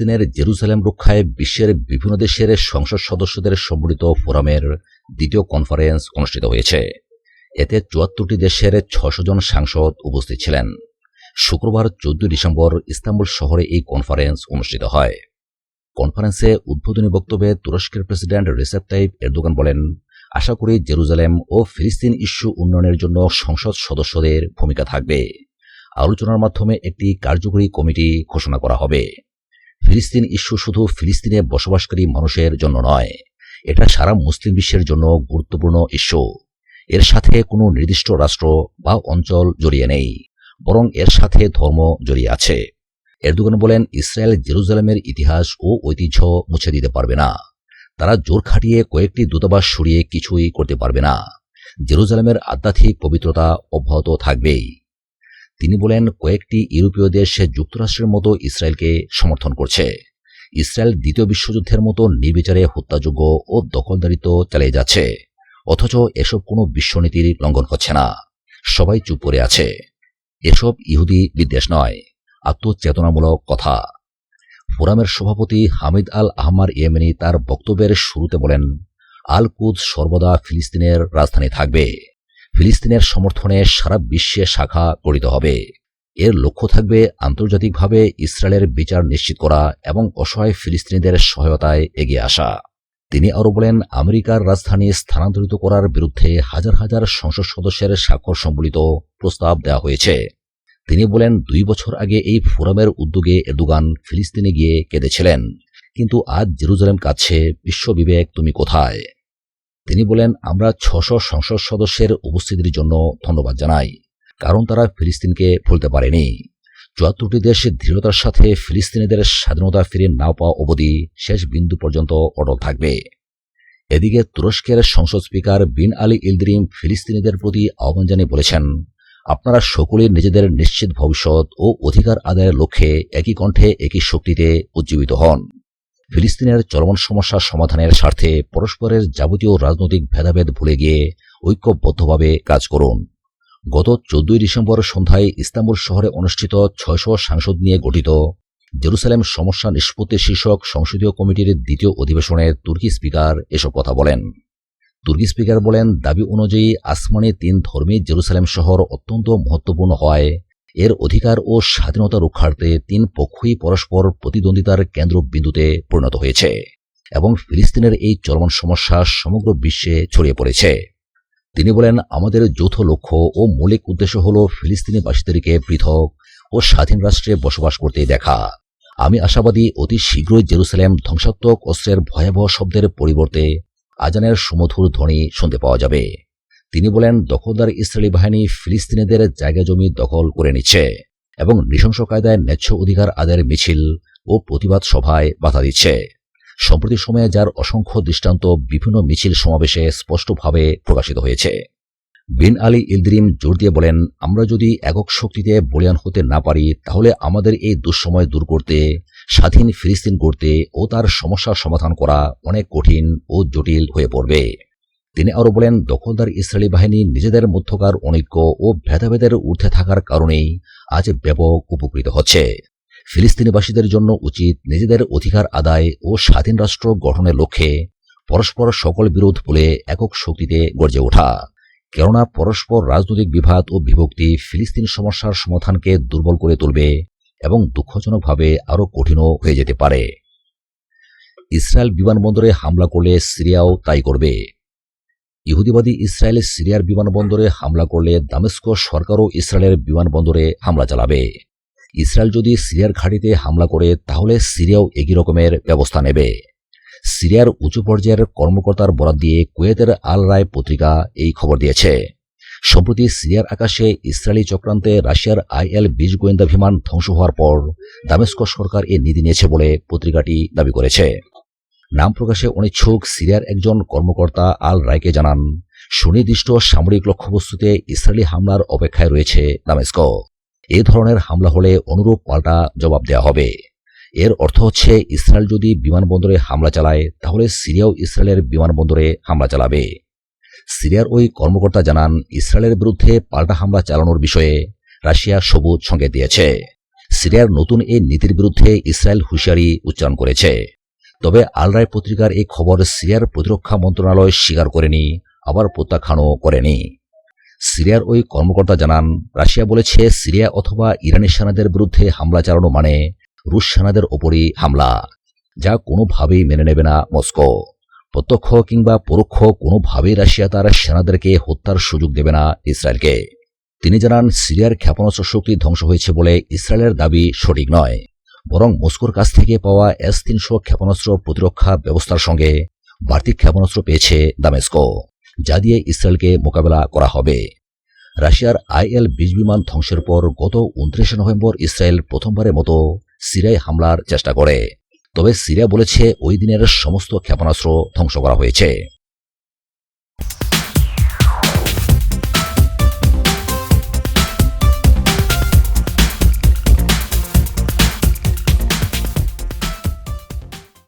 ফিলিস্তিনের জেরুজালেম রক্ষায় বিশ্বের বিভিন্ন দেশের সংসদ সদস্যদের সম্মিলিত ফোরামের দ্বিতীয় কনফারেন্স অনুষ্ঠিত হয়েছে। এতে চুয়াত্তরটি দেশের ছশো জন সাংসদ উপস্থিত ছিলেন। শুক্রবার চোদ্দ ডিসেম্বর ইস্তাম্বুল শহরে এই কনফারেন্স অনুষ্ঠিত হয়। কনফারেন্সে উদ্বোধনী বক্তব্যে তুরস্কের প্রেসিডেন্ট রিসেপ তাইপ এরদোগান বলেন, আশা করি জেরুজালেম ও ফিলিস্তিন ইস্যু উন্নয়নের জন্য সংসদ সদস্যদের ভূমিকা থাকবে। আলোচনার মাধ্যমে একটি কার্যকরী কমিটি ঘোষণা করা হবে। ফিলিস্তিন ইস্যু শুধু ফিলিস্তিনে বসবাসকারী মানুষের জন্য নয়, এটা সারা মুসলিম বিশ্বের জন্য গুরুত্বপূর্ণ ইস্যু। এর সাথে কোনো নির্দিষ্ট রাষ্ট্র বা অঞ্চল জড়িয়ে নেই, বরং এর সাথে ধর্ম জড়িয়ে আছে। এরদোগান বলেন, ইসরায়েল জেরুজালেমের ইতিহাস ও ঐতিহ্য মুছে দিতে পারবে না। তারা জোর খাটিয়ে কয়েকটি দূতাবাস সরিয়ে কিছুই করতে পারবে না। জেরুজালেমের আধ্যাত্মিক পবিত্রতা অব্যাহত থাকবেই। তিনি বলেন, কয়েকটি ইউরোপীয় দেশ যুক্তরাষ্ট্রের মতো ইসরায়েলকে সমর্থন করছে। ইসরায়েল দ্বিতীয় বিশ্বযুদ্ধের মতো নির্বিচারে হত্যাযোগ্য ও দখলদারিত্ব চালিয়ে যাচ্ছে। অথচ এসব কোনো বিশ্বনীতির লঙ্ঘন হচ্ছে না। সবাই চুপ করে আছে। এসব ইহুদি বিদ্বেষ নয়। আত্মচেতনামূলক কথা। ফোরামের সভাপতি হামিদ আল আহমার ইয়েমেনি তার বক্তব্যের শুরুতে বলেন আল কুদ সর্বদা ফিলিস্তিনের রাজধানী থাকবে। ফিলিস্তিনের সমর্থনে সারা বিশ্বে শাখা গঠিত হবে। এর লক্ষ্য থাকবে আন্তর্জাতিকভাবে ইসরায়েলের বিচার নিশ্চিত করা এবং অসহায় ফিলিস্তিনিদের সহায়তায় এগিয়ে আসা। তিনি আরও বলেন, আমেরিকার রাজধানী স্থানান্তরিত করার বিরুদ্ধে হাজার হাজার সংসদ সদস্যের স্বাক্ষর সম্বলিত প্রস্তাব দেওয়া হয়েছে। তিনি বলেন, দুই বছর আগে এই ফোরামের উদ্যোগে এরদোগান ফিলিস্তিনে গিয়ে কেঁদেছিলেন। কিন্তু আজ জেরুজালেম কাছে বিশ্ববিবেক তুমি কোথায়? তিনি বলেন, আমরা ছশো সংসদ সদস্যের উপস্থিতির জন্য ধন্যবাদ জানাই, কারণ তারা ফিলিস্তিনকে ভুলতে পারেনি। চুয়াত্তরটি দেশ দৃঢ়তার সাথে ফিলিস্তিনিদের স্বাধীনতা ফিরে না পাওয়া অবধি শেষ বিন্দু পর্যন্ত অটল থাকবে। এদিকে তুরস্কের সংসদ স্পিকার বিন আলী ইলদ্রিম ফিলিস্তিনিদের প্রতি আহ্বান জানিয়ে বলেছেন, আপনারা সকলেই নিজেদের নিশ্চিত ভবিষ্যৎ ও অধিকার আদায়ের লক্ষ্যে একই কণ্ঠে একই শক্তিতে উজ্জীবিত হন। ফিলিস্তিনের চলমান সমস্যার সমাধানের স্বার্থে পরস্পরের যাবতীয় রাজনৈতিক ভেদাভেদ ভুলে গিয়ে ঐক্যবদ্ধভাবে কাজ করুন। গত চোদ্দই ডিসেম্বর সন্ধ্যায় ইস্তাম্বুল শহরে অনুষ্ঠিত ছয়শো সাংসদ নিয়ে গঠিত জেরুসালেম সমস্যা নিষ্পত্তি শীর্ষক সংসদীয় কমিটির দ্বিতীয় অধিবেশনে তুর্কি স্পিকার এসব কথা বলেন। তুর্কি স্পিকার বলেন, দাবি অনুযায়ী আসমানি তিন ধর্মী জেরুসালেম শহর অত্যন্ত মহত্বপূর্ণ হয়। এর অধিকার ও স্বাধীনতা রক্ষার্থে তিন পক্ষই পরস্পর প্রতিদ্বন্দ্বিতার কেন্দ্রবিন্দুতে পরিণত হয়েছে এবং ফিলিস্তিনের এই চলমান সমস্যা সমগ্র বিশ্বে ছড়িয়ে পড়েছে। তিনি বলেন, আমাদের যৌথ লক্ষ্য ও মৌলিক উদ্দেশ্য হল ফিলিস্তিনিবাসীদেরকে পৃথক ও স্বাধীন রাষ্ট্রে বসবাস করতে দেখা। আমি আশাবাদী অতি শীঘ্রই জেরুসালেম ধ্বংসাত্মক অস্ত্রের ভয়াবহ শব্দের পরিবর্তে আজানের সুমধুর ধ্বনি শুনতে পাওয়া যাবে। তিনি বলেন, দখলদার ইসরায়েলি বাহিনী ফিলিস্তিনিদের জায়গা জমি দখল করে নিচ্ছে এবং নৃশংস কায়দায় ন্যায্য অধিকার আদায়ের মিছিল ও প্রতিবাদ সভায় বাধা দিচ্ছে। সম্প্রতি সময়ে যার অসংখ্য দৃষ্টান্ত বিভিন্ন মিছিল সমাবেশে স্পষ্টভাবে প্রকাশিত হয়েছে। বিন আলী ইলদ্রিম জোর দিয়ে বলেন, আমরা যদি একক শক্তিতে বলিয়ান হতে না পারি, তাহলে আমাদের এই দুঃসময় দূর করতে, স্বাধীন ফিলিস্তিন করতে ও তার সমস্যার সমাধান করা অনেক কঠিন ও জটিল হয়ে পড়বে। তিনি আরও বলেন, দখলদার ইসরায়েলি বাহিনী নিজেদের মধ্যকার অনৈক্য ও ভেদাভেদের ঊর্ধ্বে থাকার কারণেই আজ ব্যাপক উপকৃত হচ্ছে। ফিলিস্তিনিবাসীদের জন্য উচিত নিজেদের অধিকার আদায় ও স্বাধীন রাষ্ট্র গঠনের লক্ষ্যে পরস্পর সকল বিরোধ বলে একক শক্তিতে গর্জে ওঠা। কেননা পরস্পর রাজনৈতিক বিভাদ ও বিভক্তি ফিলিস্তিন সমস্যার সমাধানকে দুর্বল করে তুলবে এবং দুঃখজনকভাবে আরও কঠিনও হয়ে যেতে পারে। ইসরায়েল বিমানবন্দরে হামলা করলে সিরিয়াও তাই করবে। ইহুদিবাদী ইসরায়েল সিরিয়ার বিমানবন্দরে হামলা করলে দামেস্ক সরকারও ইসরায়েলের বিমানবন্দরে হামলা চালাবে। ইসরায়েল যদি সিরিয়ার ঘাঁটিতে হামলা করে, তাহলে সিরিয়াও একই রকমের ব্যবস্থা নেবে। সিরিয়ার উঁচু পর্যায়ের কর্মকর্তার বরাদ দিয়ে কুয়েতের আল রায় পত্রিকা এই খবর দিয়েছে। সম্প্রতি সিরিয়ার আকাশে ইসরায়েলি চক্রান্তে রাশিয়ার আইএল বিশ গোয়েন্দা বিমান ধ্বংস হওয়ার পর দামেস্ক সরকার এ নীতি নিয়েছে বলে পত্রিকাটি দাবি করেছে। নাম প্রকাশে অনিচ্ছুক সিরিয়ার একজন কর্মকর্তা আল রায়কে জানান, সুনির্দিষ্ট সামরিক লক্ষ্যবস্তুতে ইসরায়েলি হামলার অপেক্ষায় রয়েছে দামেস্ক। এ ধরনের হামলা হলে অনুরূপ পাল্টা জবাব দেওয়া হবে। এর অর্থ হচ্ছে ইসরায়েল যদি বিমানবন্দরে হামলা চালায়, তাহলে সিরিয়াও ইসরায়েলের বিমানবন্দরে হামলা চালাবে। সিরিয়ার ওই কর্মকর্তা জানান, ইসরায়েলের বিরুদ্ধে পাল্টা হামলা চালানোর বিষয়ে রাশিয়া সবুজ সঙ্গে দিয়েছে। সিরিয়ার নতুন এই নীতির বিরুদ্ধে ইসরায়েল হুঁশিয়ারি উচ্চারণ করেছে। তবে আল রায় পত্রিকার এই খবর সিরিয়ার প্রতিরক্ষা মন্ত্রণালয় স্বীকার করেনি, আবার প্রত্যাখ্যানও করেনি। সিরিয়ার ওই কর্মকর্তা জানান, রাশিয়া বলেছে সিরিয়া অথবা ইরানি সেনাদের বিরুদ্ধে হামলা চালানো মানে রুশ সেনাদের ওপরই হামলা, যা কোনোভাবেই মেনে নেবে না মস্কো। প্রত্যক্ষ কিংবা পরোক্ষ কোনোভাবেই রাশিয়া তার সেনাদেরকে হত্যার সুযোগ দেবে না ইসরায়েলকে। তিনি জানান, সিরিয়ার ক্ষেপণাস্ত্র শক্তি ধ্বংস হয়েছে বলে ইসরায়েলের দাবি সঠিক নয়। বরং মস্কোর কাছ থেকে পাওয়া এস তিনশো ক্ষেপণাস্ত্র প্রতিরক্ষা ব্যবস্থার সঙ্গে বাড়তি ক্ষেপণাস্ত্র পেয়েছে দামেস্কো, যা দিয়ে ইসরায়েলকে মোকাবেলা করা হবে। রাশিয়ার আইএল বিশ বিমান ধ্বংসের পর গত উনত্রিশে নভেম্বর ইসরায়েল প্রথমবারের মতো সিরিয়ায় হামলার চেষ্টা করে। তবে সিরিয়া বলেছে ওই দিনের সমস্ত ক্ষেপণাস্ত্র ধ্বংস করা হয়েছে।